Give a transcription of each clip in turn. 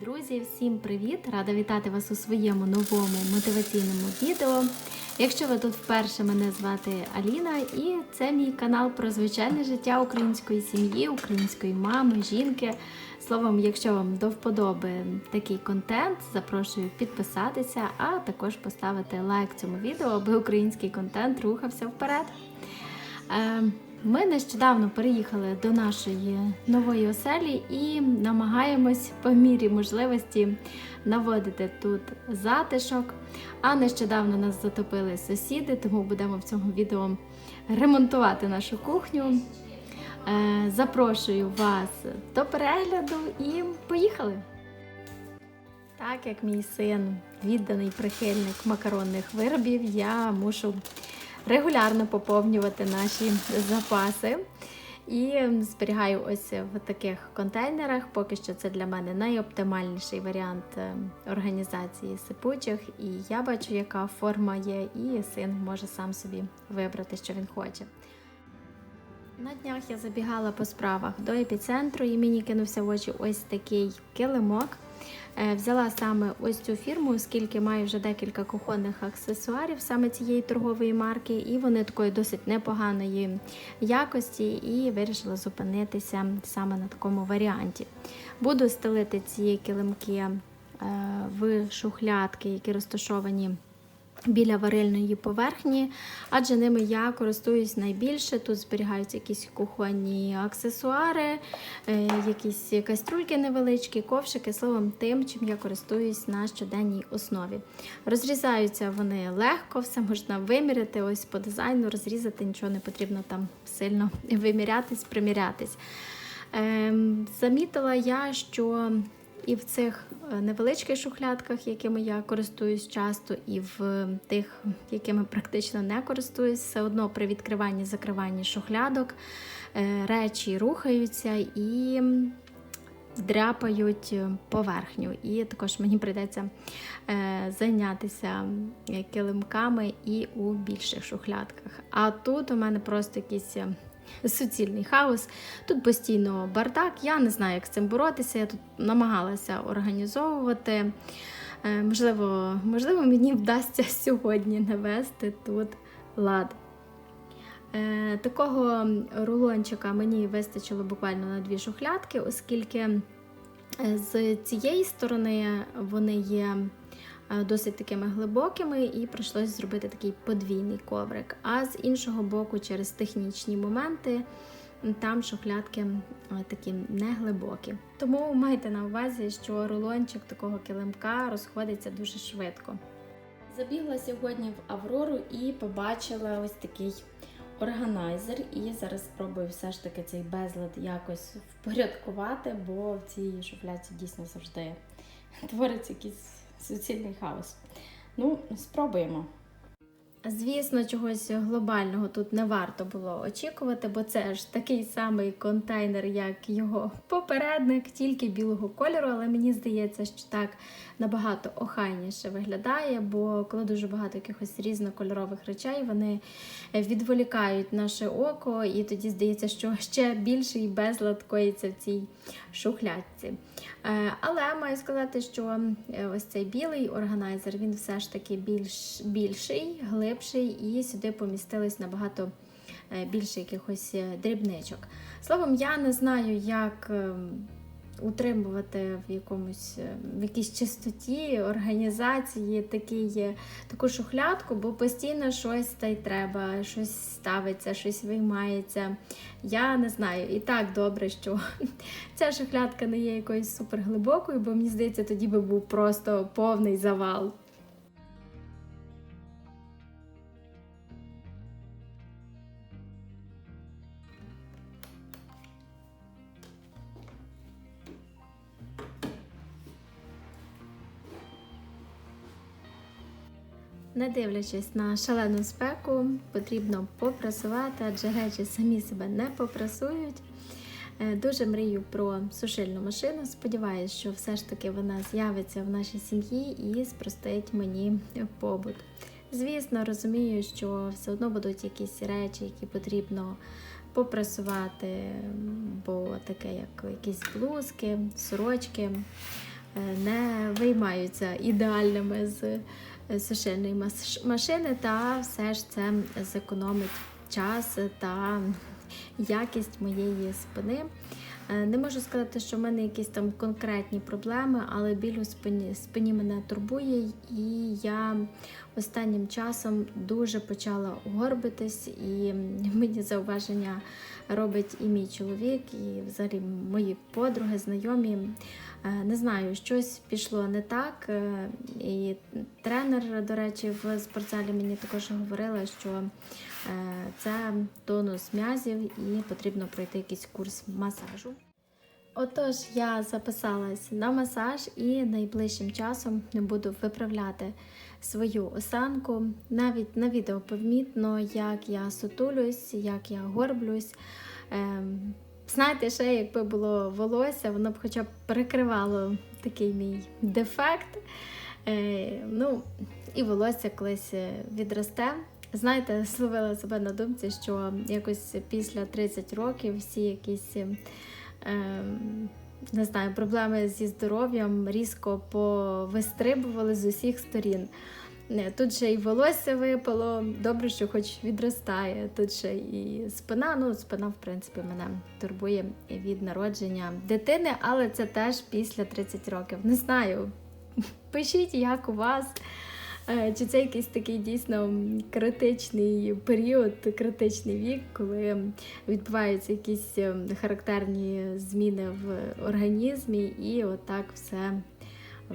Друзі, всім привіт! Рада вітати вас у своєму новому мотиваційному відео. Якщо ви тут вперше, мене звати Аліна, і це мій канал про звичайне життя української сім'ї, української мами, жінки. Словом, якщо вам до вподоби такий контент, запрошую підписатися, а також поставити лайк цьому відео, аби український контент рухався вперед. Ми нещодавно переїхали до нашої нової оселі і намагаємось по мірі можливості наводити тут затишок. А нещодавно нас затопили сусіди, тому будемо в цьому відео ремонтувати нашу кухню. Е, Запрошую вас до перегляду і поїхали! Так як мій син відданий прихильник макаронних виробів, я мушу регулярно поповнювати наші запаси. І зберігаю ось в таких контейнерах. Поки що це для мене найоптимальніший варіант е, організації сипучих. І я бачу, яка форма є, і син може сам собі вибрати, що він хоче. На днях я забігала по справах до епіцентру і мені кинувся в очі ось такий килимок. Е, Взяла саме ось цю фірму, оскільки маю вже декілька кухонних аксесуарів саме цієї торгової марки, і вони такої досить непоганої якості, і вирішила зупинитися саме на такому варіанті. Буду стелити ці килимки е, в шухлядки, які розташовані біля варильної поверхні, адже ними я користуюсь найбільше. Тут зберігаються якісь кухонні аксесуари, е, якісь каструльки невеличкі, ковшики, словом, тим, чим я користуюсь на щоденній основі. Розрізаються вони легко, все можна виміряти. Ось по дизайну розрізати, нічого не потрібно там сильно вимірятись, примірятись. Ем, Замітила я, що і в цих е, невеличких шухлядках, якими я користуюсь часто, і в тих, якими практично не користуюсь, все одно при відкриванні закриванні шухлядок е, речі рухаються і дряпають поверхню. І також мені прийдеться е, зайнятися килимками і у більших шухлядках. А тут у мене просто якісь суцільний хаос. Тут постійно бардак. Я не знаю, як з цим боротися. Я тут намагалася організовувати. Е, Можливо, можливо, мені вдасться сьогодні навести тут лад. Е, Такого рулончика мені вистачило буквально на дві шухлядки, оскільки е, з цієї сторони вони є досить такими глибокими, і прийшлося зробити такий подвійний коврик. А з іншого боку, через технічні моменти, там шухлядки е, такі неглибокі. Тому майте на увазі, що рулончик такого килимка розходиться дуже швидко. Забігла сьогодні в Аврору і побачила ось такий органайзер. І зараз спробую все ж таки цей безлад якось впорядкувати, бо в цій шуфляці дійсно завжди твориться якийсь суцільний хаос. Ну, спробуємо. Звісно, чогось глобального тут не варто було очікувати, бо це ж такий самий контейнер, як його попередник, тільки білого кольору. Але мені здається, що так набагато охайніше виглядає, бо коли дуже багато якихось різнокольорових речей, вони відволікають наше око, і тоді здається, що ще більший безлад коїться в цій шухлядці. Е, Але маю сказати, що е, ось цей білий органайзер він все ж таки більш більший, глибший, і сюди помістились набагато е, більше якихось дрібничок. Словом, я не знаю, як е, утримувати в якомусь е, в якійсь чистоті організації такий, таку шухлядку, бо постійно щось та й треба, щось ставиться, щось виймається. Я не знаю, і так добре, що ця шухлядка не є якоюсь суперглибокою, бо мені здається, тоді би був просто повний завал. Не дивлячись на шалену спеку, потрібно попрасувати, адже речі самі себе не попрасують. Е, Дуже мрію про сушильну машину. Сподіваюсь, що все ж таки вона з'явиться в нашій сім'ї і спростить мені побут. Звісно, розумію, що все одно будуть якісь речі, які потрібно попрасувати, бо таке, як якісь блузки, сорочки. не виймаються ідеальними з е, сушильної машини, та все ж це зекономить час та якість моєї спини. Е, Не можу сказати, що в мене якісь там конкретні проблеми, але біль у спині, спині мене турбує, і я останнім часом дуже почала горбитись, і мені зауваження робить і мій чоловік, і взагалі мої подруги, знайомі. Е, Не знаю, щось пішло не так. е, І тренер, до речі, в спортзалі мені також говорила, що е, це тонус м'язів і потрібно пройти якийсь курс масажу. Отож, я записалась на масаж і найближчим часом не буду виправляти свою осанку. Навіть на відео помітно, як я сутулюсь, як я горблюсь. Ем, знаєте, ще якби було волосся, воно б хоча б перекривало такий мій дефект. Е, ну, і волосся колись е, відросте. Знаєте, словила себе на думці, що якось після 30 років всі якісь. е, не знаю, проблеми зі здоров'ям різко повистрибували з усіх сторін. Тут ще й волосся випало, добре, що хоч відростає. Тут ще і спина. Ну, спина, в принципі, мене турбує від народження дитини, але це теж після 30 років. Не знаю. Пишіть, як у вас. Е, Чи це якийсь такий дійсно критичний період, критичний вік, коли відбуваються якісь е, характерні зміни в організмі, і отак все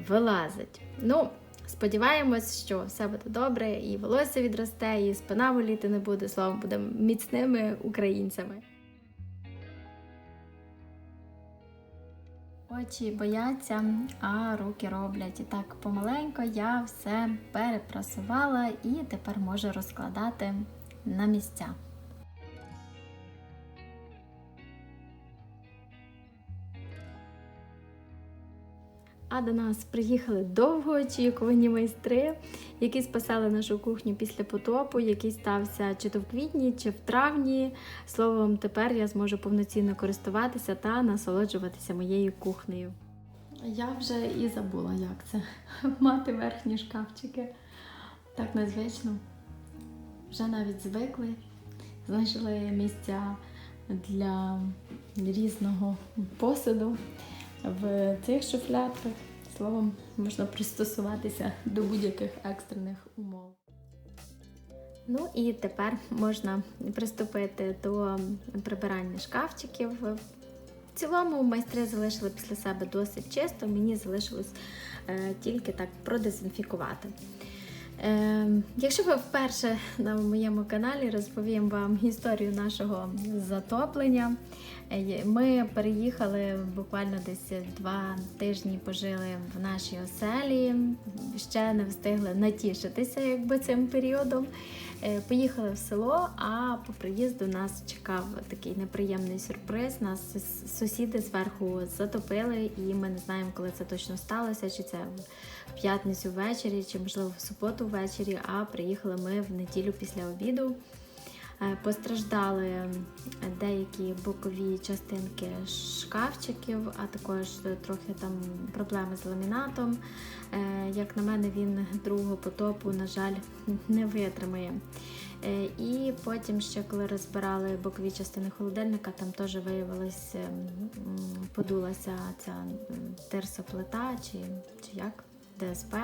вилазить. Ну, сподіваємось, що все буде добре, і волосся відросте, і спина боліти не буде. Словом, будемо міцними українцями. Очі бояться, а руки роблять. І так помаленько я все перепрасувала і тепер можу розкладати на місця. А до нас приїхали довгоочікувані майстри, які спасали нашу кухню після потопу, який стався чи то в квітні, чи в травні. Словом, тепер я зможу повноцінно користуватися та насолоджуватися моєю кухнею. Я вже і забула, як це мати верхні шкафчики. Так незвично. Вже навіть звикли, знайшли місця для різного посуду в цих шуфлядках. Словом, можна пристосуватися до будь-яких екстрених умов. Ну і тепер можна приступити до прибирання шкафчиків. В цілому майстри залишили після себе досить чисто, мені залишилось е, тільки так продезінфікувати. Е, якщо ви вперше на моєму каналі розповім вам історію нашого затоплення. Е, Ми переїхали буквально десь два тижні пожили в нашій оселі, ще не встигли натішитися якби цим періодом. Е, Поїхали в село, а по приїзду нас чекав такий неприємний сюрприз. Нас сусіди зверху затопили, і ми не знаємо, коли це точно сталося, чи це в п'ятницю ввечері, чи можливо в суботу ввечері. А приїхали ми в неділю після обіду. Е, Постраждали деякі бокові частинки шкафчиків, а також трохи там проблеми з ламінатом. Е, Як на мене, він другого потопу, на жаль, не витримає. Е, І потім ще коли розбирали бокові частини холодильника, там теж виявилось, ем, подулася ця терсоплита чи, чи як ДСП.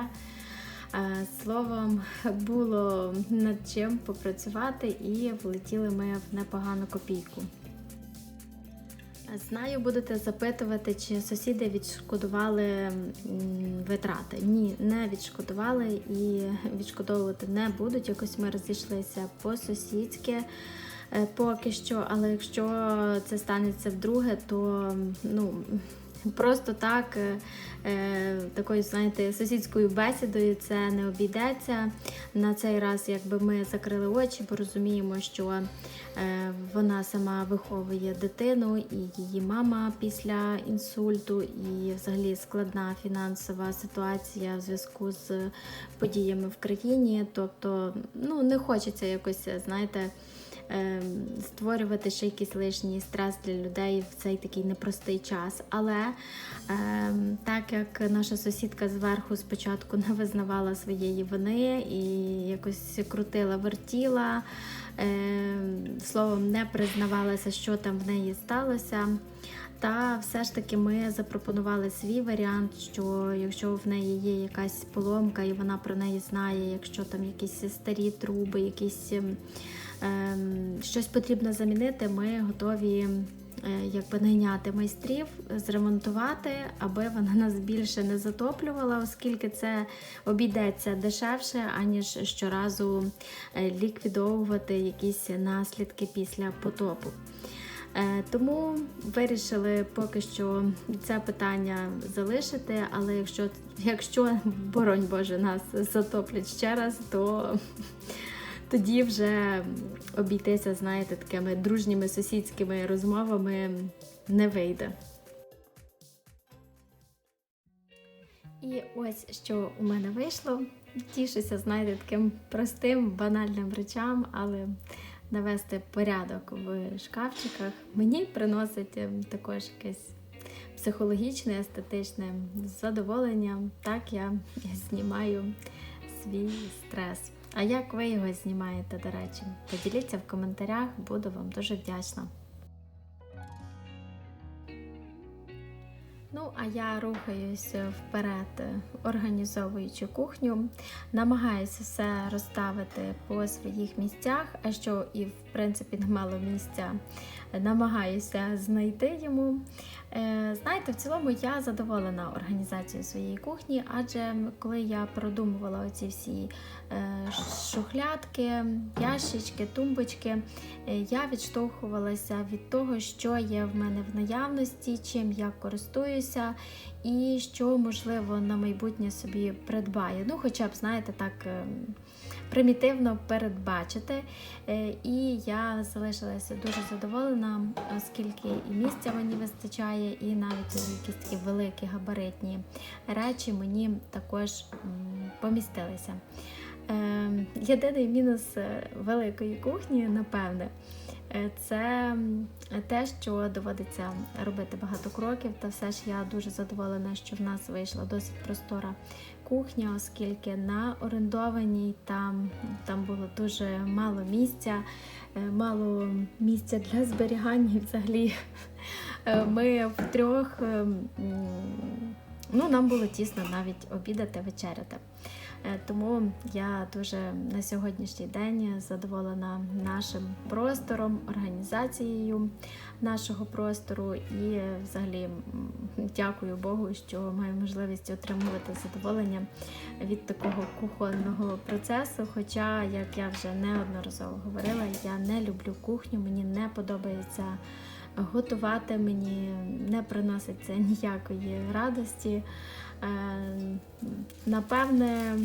Словом, було над чим попрацювати і влетіли ми в непогану копійку. Знаю, будете запитувати, чи сусіди відшкодували витрати. Ні, не відшкодували і відшкодовувати не будуть. Якось ми розійшлися по-сусідськи е, поки що, але якщо це станеться вдруге, то ну. Просто так, е, е, такою, знаєте, сусідською бесідою це не обійдеться. На цей раз, якби ми закрили очі, бо розуміємо, що е, вона сама виховує дитину, і її мама після інсульту, і взагалі складна фінансова ситуація в зв'язку з подіями в країні. Тобто, ну не хочеться якось, знаєте. Ем, створювати ще якийсь лишній стрес для людей в цей такий непростий час. Але ем, так як наша сусідка зверху спочатку не визнавала своєї вини і якось крутила, вертіла, ем, словом, не признавалася, що там в неї сталося. Та все ж таки ми запропонували свій варіант, що якщо в неї є якась поломка і вона про неї знає, якщо там якісь старі труби, якісь ем, щось потрібно замінити, ми готові е, якби найняти майстрів, зремонтувати, аби вона нас більше не затоплювала, оскільки це обійдеться дешевше, аніж щоразу е, ліквідовувати якісь наслідки після потопу. Е, Тому вирішили поки що це питання залишити, але якщо, якщо боронь Боже, нас затоплять ще раз, то тоді вже обійтися, знаєте, такими дружніми сусідськими розмовами не вийде. І ось що у мене вийшло. Тішуся, знаєте, таким простим, банальним речам, але навести порядок в шкафчиках мені приносить ем, також якесь психологічне, естетичне задоволення. Так я знімаю свій стрес. А як ви його знімаєте, до речі? Поділіться в коментарях, буду вам дуже вдячна. Ну, а я рухаюсь вперед, організовуючи кухню, намагаюся все розставити по своїх місцях, а що і в принципі немало місця, намагаюся знайти йому. Е, Знаєте, в цілому я задоволена організацією своєї кухні, адже коли я продумувала оці всі е, шухлядки, ящички, тумбочки, е, я відштовхувалася від того, що є в мене в наявності, чим я користуюся, і що можливо на майбутнє собі придбаю. Ну, хоча б, знаєте, так. е, Примітивно передбачити, Е, і я залишилася дуже задоволена, оскільки і місця мені вистачає, і навіть якісь такі великі габаритні речі мені також помістилися. Е, Єдиний мінус великої кухні, напевне, це те, що доводиться робити багато кроків, та все ж я дуже задоволена, що в нас вийшла досить простора кухня, оскільки на орендованій там, там було дуже мало місця, е, мало місця для зберігання. Взагалі е, ми втрьох, е, ну нам було тісно навіть обідати, вечеряти. Е, Тому я дуже на сьогоднішній день задоволена нашим простором, організацією нашого простору і взагалі дякую Богу, що маю можливість отримувати задоволення від такого кухонного процесу. Хоча, як я вже неодноразово говорила, я не люблю кухню, мені не подобається готувати, мені не приносить це ніякої радості. Е, Напевне,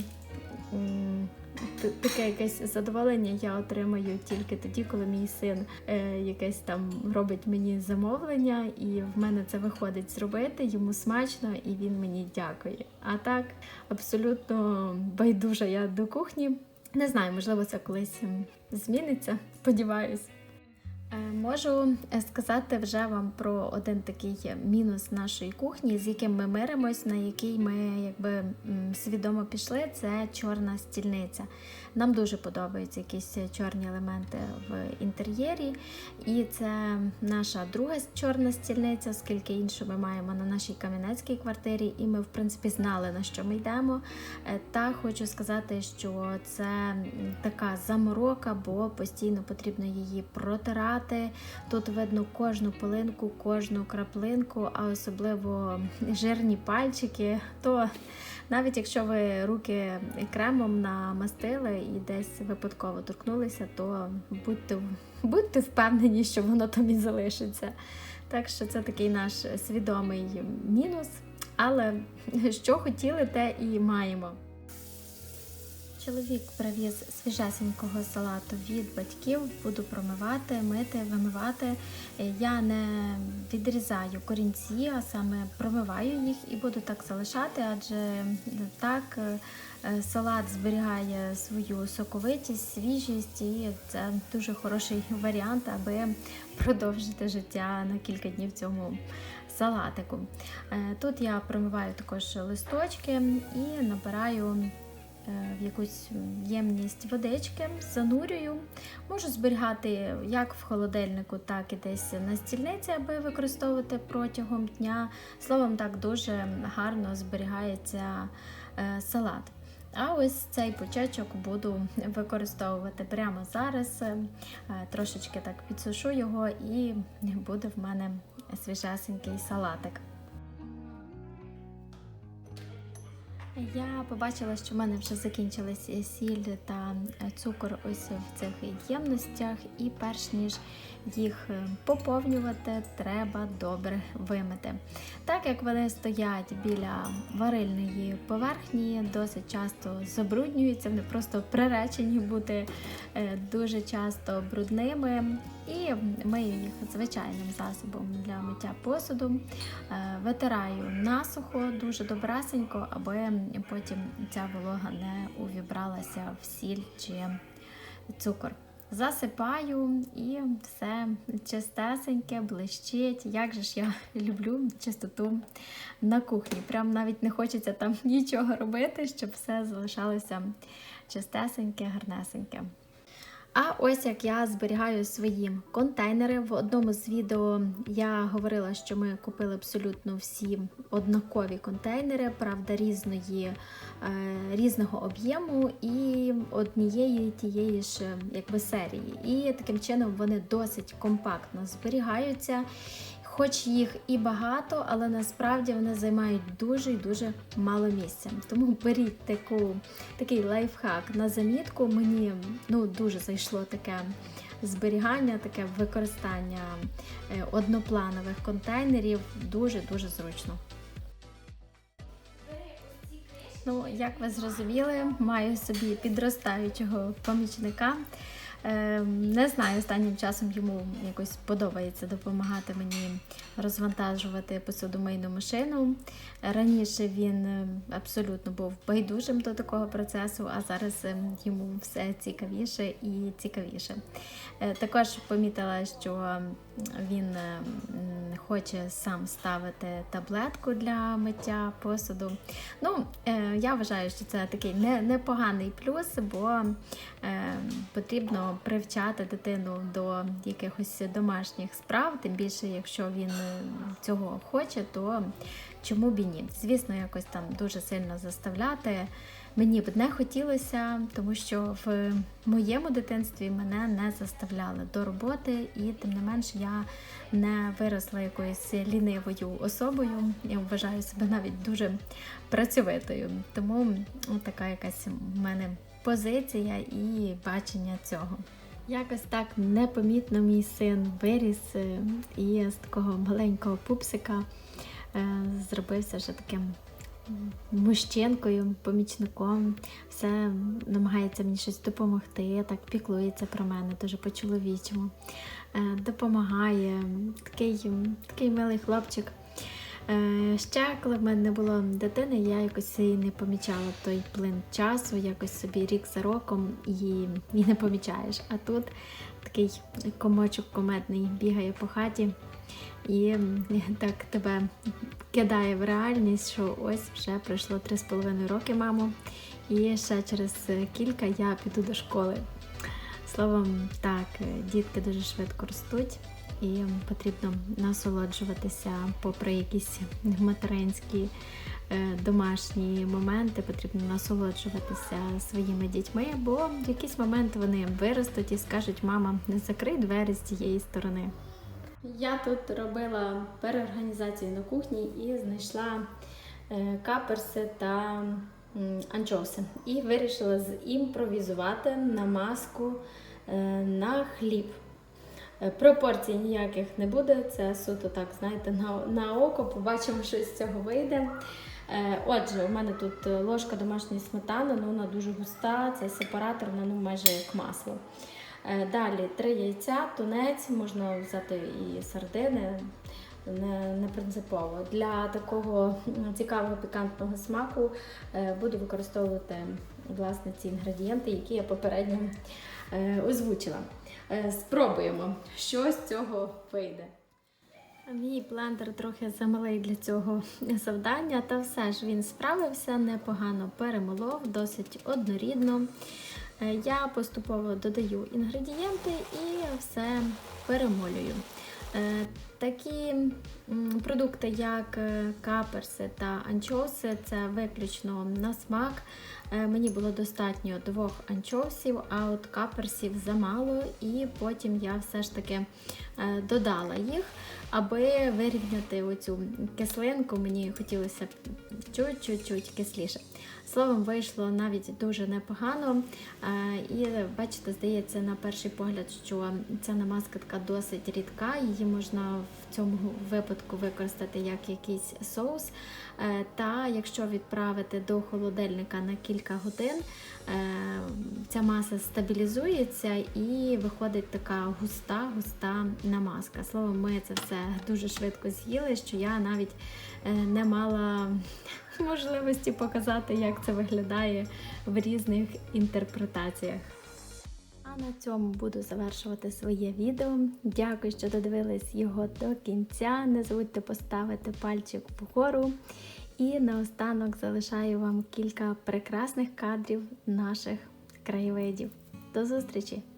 таке якесь задоволення я отримаю тільки тоді, коли мій син е, якесь там робить мені замовлення, і в мене це виходить зробити, йому смачно і він мені дякує. А так, абсолютно байдужа я до кухні. Не знаю, можливо, це колись зміниться, сподіваюсь. Можу е, сказати вже вам про один такий мінус нашої кухні, з яким ми миримось, на який ми якби свідомо пішли. Це чорна стільниця. Нам дуже подобаються якісь чорні елементи в інтер'єрі, і це наша друга чорна стільниця, оскільки іншу ми маємо на нашій кам'янецькій квартирі, і ми, в принципі, знали на що ми йдемо. Е, Та хочу сказати, що це така заморока, бо постійно потрібно її протирати. Тут видно кожну пилинку, кожну краплинку, а особливо жирні пальчики. То навіть якщо ви руки кремом намастили і десь випадково торкнулися, то будьте, будьте впевнені, що воно там і залишиться. Так що це такий наш свідомий мінус. Але що хотіли, те і маємо. Чоловік привіз свіжесенького салату від батьків. Буду промивати, мити, вимивати. Я не відрізаю корінці, а саме промиваю їх і буду так залишати, адже так е, салат зберігає свою соковитість, свіжість, і це дуже хороший варіант, аби продовжити життя на кілька днів цьому салатику. Е, Тут я промиваю також листочки і набираю в якусь ємність водички, занурюю. Можу зберігати як в холодильнику, так і десь на стільниці, аби використовувати протягом дня. Словом, так дуже гарно зберігається е, салат. А ось цей почечок буду використовувати прямо зараз. Е, Трошечки так підсушу його і буде в мене свіжесенький салатик. Я побачила, що в мене вже закінчилась сіль та цукор ось в цих ємностях, і перш ніж їх е, поповнювати, треба добре вимити. Так як вони стоять біля варильної поверхні, досить часто забруднюються, вони просто приречені бути е, дуже часто брудними. І мию їх звичайним засобом для миття посуду, Е, витираю насухо, дуже добрасенько, аби потім ця волога не увібралася в сіль чи цукор. Засипаю і все чистесеньке, блищить. Як же ж я люблю чистоту на кухні. Прям навіть не хочеться там нічого робити, щоб все залишалося чистесеньке, гарнесеньке. А ось як я зберігаю свої контейнери. В одному з відео я говорила, що ми купили абсолютно всі однакові контейнери, правда, різної, е, різного об'єму і однієї тієї ж якби серії. І таким чином вони досить компактно зберігаються. Хоч їх і багато, але насправді вони займають дуже і дуже мало місця. Тому беріть таку, такий лайфхак на замітку. Мені ну, дуже зайшло таке зберігання, таке використання е, однопланових контейнерів. Дуже-дуже зручно. Ну, як ви зрозуміли, маю собі підростаючого помічника. Е, Не знаю, останнім часом йому якось подобається допомагати мені розвантажувати посудомийну машину. Раніше він е, абсолютно був байдужим до такого процесу, а зараз е, йому все цікавіше і цікавіше. Е, Також помітила, що він е, хоче сам ставити таблетку для миття посуду. Ну, е, я вважаю, що це такий непоганий плюс, бо е, потрібно привчати дитину до якихось домашніх справ, тим більше, якщо він цього хоче, то чому б і ні? Звісно, якось там дуже сильно заставляти. Мені б не хотілося, тому що в моєму дитинстві мене не заставляли до роботи, і тим не менш я не виросла якоюсь лінивою особою. Я вважаю себе навіть дуже працьовитою. Тому така якась в мене позиція і бачення цього. Якось так непомітно мій син виріс е, і з такого маленького пупсика зробився вже таким мужчинкою, помічником, все намагається мені щось допомогти, так піклується про мене дуже по-чоловічому, Е, допомагає. Такий, такий милий хлопчик. Е, Ще, коли в мене не було дитини, я якось і не помічала той плин часу, якось собі рік за роком і, і не помічаєш. А тут такий комочок кометний бігає по хаті і так тебе кидає в реальність, що ось вже пройшло 3,5 роки, мамо, і ще через кілька я піду до школи. Словом, так, е, дітки дуже швидко ростуть, і потрібно насолоджуватися, попри якісь материнські е, домашні моменти, потрібно насолоджуватися своїми дітьми, бо в якийсь момент вони виростуть і скажуть, мама, не закрий двері з цієї сторони. Я тут робила переорганізацію на кухні і знайшла е, каперси та анчоуси. І вирішила зімпровізувати намазку е, на хліб. Е, Пропорцій ніяких не буде, це суто так, знаєте, на, на око, побачимо, що з цього вийде. Отже, у мене тут ложка домашньої сметани, ну вона дуже густа, це сепараторна, ну майже як масло. Е, Далі три яйця, тунець, можна взяти і сардини, не, не принципово. Для такого цікавого пікантного смаку е, буду використовувати власне ці інгредієнти, які я попередньо е, озвучила. Спробуємо, що з цього вийде. Мій блендер трохи замалий для цього завдання, та все ж він справився непогано перемолов, досить однорідно. Е, Я поступово додаю інгредієнти і все перемолюю. Е, Такі продукти, як е, каперси та анчоуси, це виключно на смак. Мені було достатньо двох анчоусів, а от каперсів замало, і потім я все ж таки додала їх, аби вирівняти оцю кислинку. Мені хотілося б чуть-чуть кисліше. Словом, вийшло навіть дуже непогано. Е, І бачите, здається, на перший погляд, що ця намазка така досить рідка. Її можна в цьому випадку використати як якийсь соус. Е, Та якщо відправити до холодильника на кілька годин, е, ця маса стабілізується і виходить така густа, густа намазка. Словом, ми це все дуже швидко з'їли, що я навіть е, не мала можливості показати, як це виглядає в різних інтерпретаціях. А на цьому буду завершувати своє відео. Дякую, що додивились його до кінця. Не забудьте поставити пальчик вгору. І наостанок залишаю вам кілька прекрасних кадрів наших краєвидів. До зустрічі!